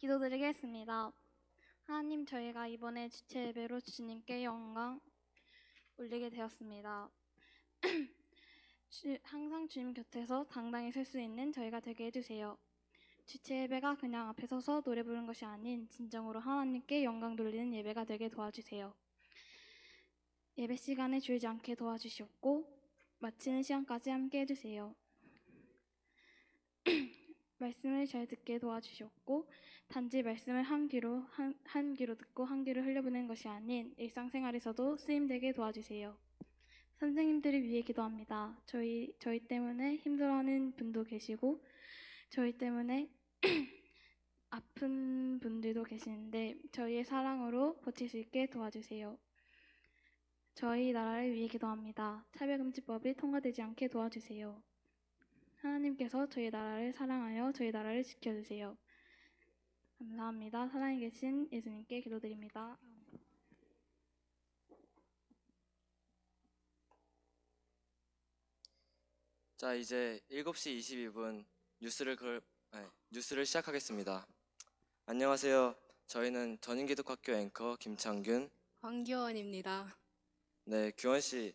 기도드리겠습니다. 하나님 저희가 이번에 주체 예배로 주님께 영광 올리게 되었습니다. 주- 항상 주님 곁에서 당당히 설 수 있는 저희가 되게 해주세요. 주체 예배가 그냥 앞에 서서 노래 부르는 것이 아닌 진정으로 하나님께 영광 돌리는 예배가 되게 도와주세요. 예배 시간에 줄지 않게 도와주시옵고 마치는 시간까지 함께 해주세요. 말씀을 잘 듣게 도와주셨고 단지 말씀을 한 귀로 한, 한 귀로 듣고 한 귀로 흘려보내는 것이 아닌 일상생활에서도 쓰임되게 도와주세요. 선생님들을 위해 기도합니다. 저희 저희 때문에 힘들어하는 분도 계시고 저희 때문에 아픈 분들도 계시는데 저희의 사랑으로 버틸 수 있게 도와주세요. 저희 나라를 위해 기도합니다. 차별금지법이 통과되지 않게 도와주세요. 하나님께서 저희 나라를 사랑하여 저희 나라를 지켜주세요. 감사합니다. 사랑에 계신 예수님께 기도드립니다. 자, 이제 7시 22분 뉴스를 걸, 아니, 뉴스를 시작하겠습니다. 안녕하세요. 저희는 전인기독학교 앵커 김창균. 황교원입니다. 네, 규원 씨.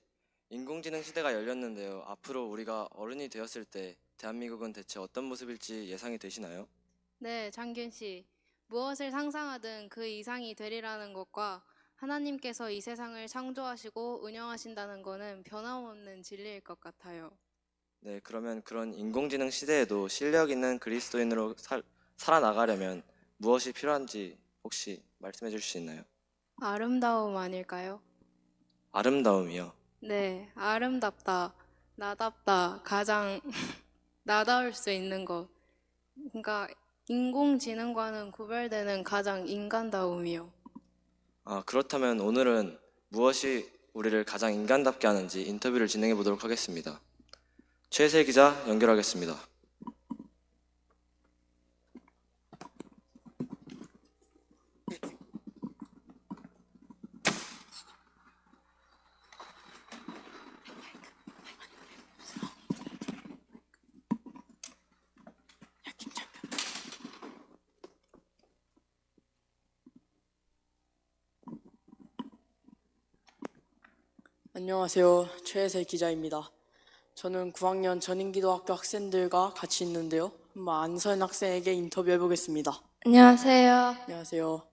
인공지능 시대가 열렸는데요. 앞으로 우리가 어른이 되었을 때 대한민국은 대체 어떤 모습일지 예상이 되시나요? 네, 장균 씨. 무엇을 상상하든 그 이상이 되리라는 것과 하나님께서 이 세상을 창조하시고 운영하신다는 것은 변함없는 진리일 것 같아요. 네, 그러면 그런 인공지능 시대에도 실력 있는 그리스도인으로 살, 살아나가려면 무엇이 필요한지 혹시 말씀해 주실 수 있나요? 아름다움 아닐까요? 아름다움이요. 네, 아름답다, 나답다, 가장 나다울 수 있는 것. 그러니까 인공지능과는 구별되는 가장 인간다움이요. 아, 그렇다면 오늘은 무엇이 우리를 가장 인간답게 하는지 인터뷰를 진행해 보도록 하겠습니다. 최세 기자 연결하겠습니다. 안녕하세요. 최혜세 기자입니다. 저는 9학년 전인기도학교 학생들과 같이 있는데요. 한번 안선 학생에게 인터뷰해 보겠습니다. 안녕하세요. 안녕하세요.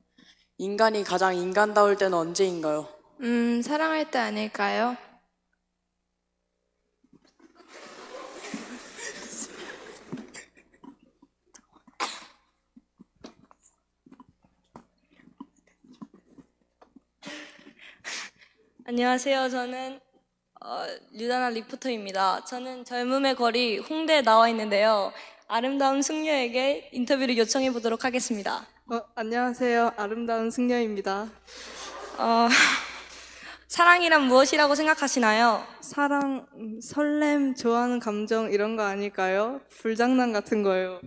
인간이 가장 인간다울 때는 언제인가요? 음, 사랑할 때 아닐까요? 안녕하세요. 저는 어, 류다나 리포터입니다. 저는 젊음의 거리 홍대에 나와 있는데요. 아름다운 승려에게 인터뷰를 요청해 보도록 하겠습니다. 어, 안녕하세요. 아름다운 승려입니다. 어, 사랑이란 무엇이라고 생각하시나요? 사랑, 음, 설렘, 좋아하는 감정 이런 거 아닐까요? 불장난 같은 거요.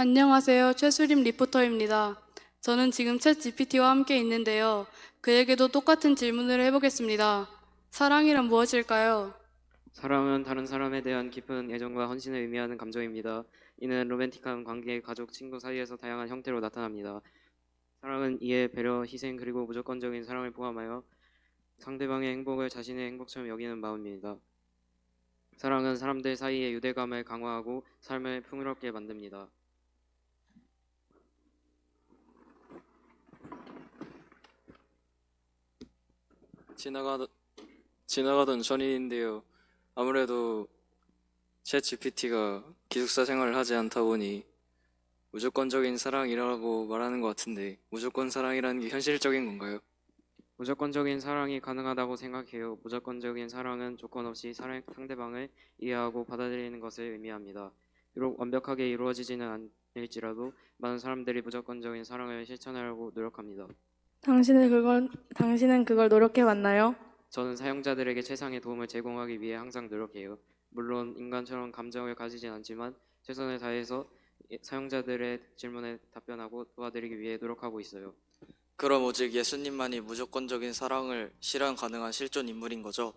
안녕하세요. 최수림 리포터입니다. 저는 지금 챗 GPT와 함께 있는데요. 그에게도 똑같은 질문을 해보겠습니다. 사랑이란 무엇일까요? 사랑은 다른 사람에 대한 깊은 애정과 헌신을 의미하는 감정입니다. 이는 로맨틱한 관계, 가족, 친구 사이에서 다양한 형태로 나타납니다. 사랑은 이해, 배려, 희생 그리고 무조건적인 사랑을 포함하여 상대방의 행복을 자신의 행복처럼 여기는 마음입니다. 사랑은 사람들 사이의 유대감을 강화하고 삶을 풍요롭게 만듭니다. 지나가던 지나가던 전인인데요. 아무래도 챗 GPT가 기숙사 생활을 하지 않다 보니 무조건적인 사랑이라고 말하는 것 같은데 무조건 사랑이라는 게 현실적인 건가요? 무조건적인 사랑이 가능하다고 생각해요. 무조건적인 사랑은 조건 없이 사랑, 상대방을 이해하고 받아들이는 것을 의미합니다. 비록 완벽하게 이루어지지는 않을지라도 많은 사람들이 무조건적인 사랑을 실천하려고 노력합니다. 당신은 그걸, 당신은 그걸 노력해 왔나요? 저는 사용자들에게 최상의 도움을 제공하기 위해 항상 노력해요. 물론 인간처럼 감정을 가지진 않지만 최선을 다해서 예- 사용자들의 질문에 답변하고 도와드리기 위해 노력하고 있어요. 그럼 오직 예수님만이 무조건적인 사랑을 실현 가능한 실존 인물인 거죠?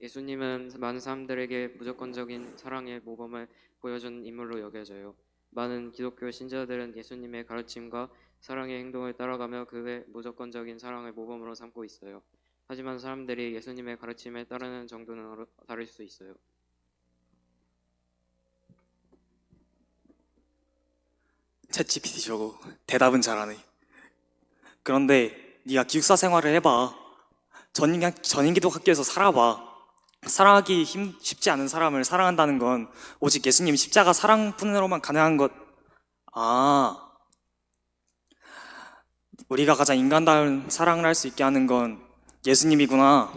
예수님은 많은 사람들에게 무조건적인 사랑의 모범을 보여준 인물로 여겨져요. 많은 기독교 신자들은 예수님의 가르침과 사랑의 행동을 따라가며 그의 무조건적인 사랑을 모범으로 삼고 있어요. 하지만 사람들이 예수님의 가르침에 따르는 정도는 다를 수 있어요. 챗 GPT 저거 대답은 잘하네. 그런데 네가 기숙사 생활을 해봐. 전인 전인기도 학교에서 살아봐. 사랑하기 힘, 쉽지 않은 사람을 사랑한다는 건 오직 예수님 십자가 사랑뿐으로만 가능한 것. 아, 우리가 가장 인간다운 사랑을 할 수 있게 하는 건 예수님이구나.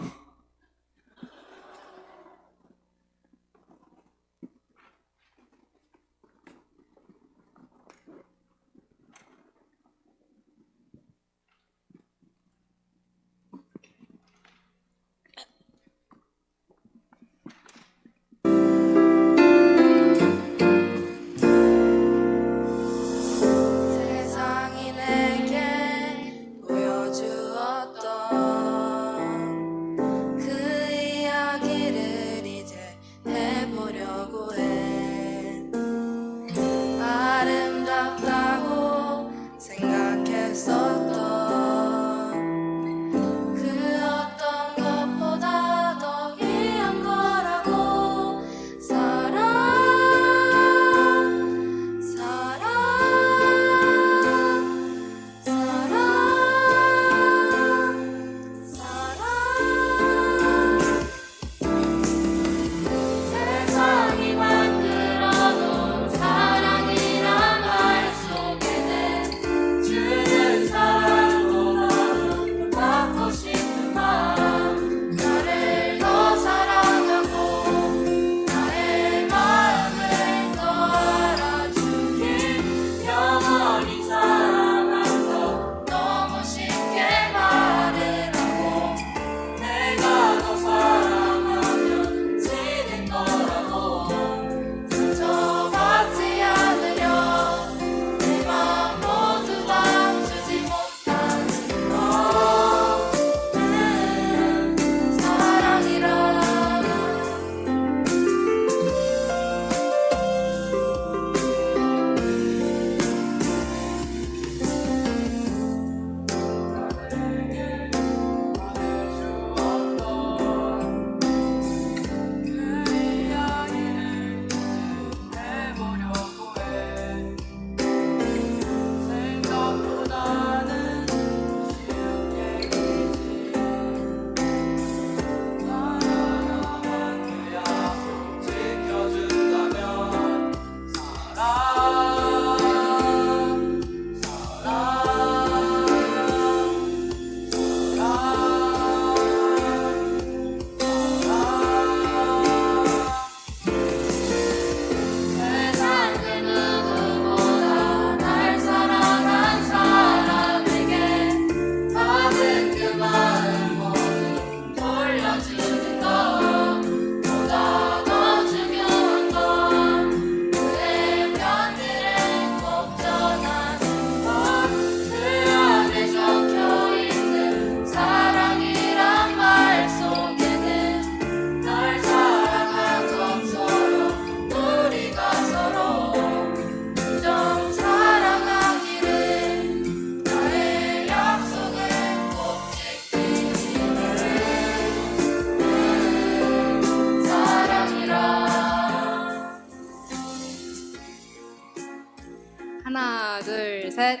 둘, 셋.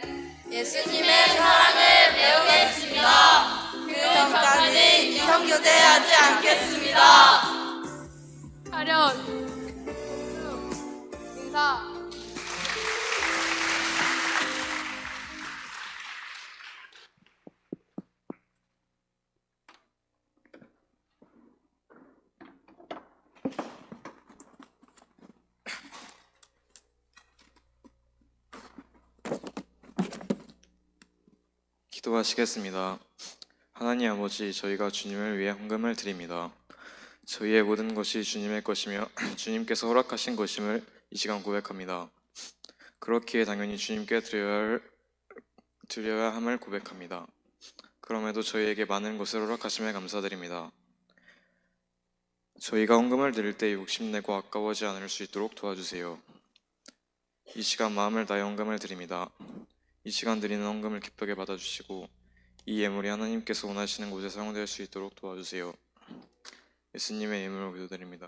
예수님의 사랑을 배우겠습니다. 그 전까지 이성교제하지 않겠습니다. 차렷 인사 기도하시겠습니다. 하나님 아버지, 저희가 주님을 위해 헌금을 드립니다. 저희의 모든 것이 주님의 것이며 주님께서 허락하신 것임을 이 시간 고백합니다. 그렇기에 당연히 주님께 드려야, 할- 드려야 함을 고백합니다. 그럼에도 저희에게 많은 것을 허락하심에 감사드립니다. 저희가 헌금을 드릴 때 욕심내고 아까워하지 않을 수 있도록 도와주세요. 이 시간 마음을 다해 헌금을 드립니다. 이 시간 드리는 헌금을 기쁘게 받아주시고 이 예물이 하나님께서 원하시는 곳에 사용될 수 있도록 도와주세요. 예수님의 이름으로 기도드립니다.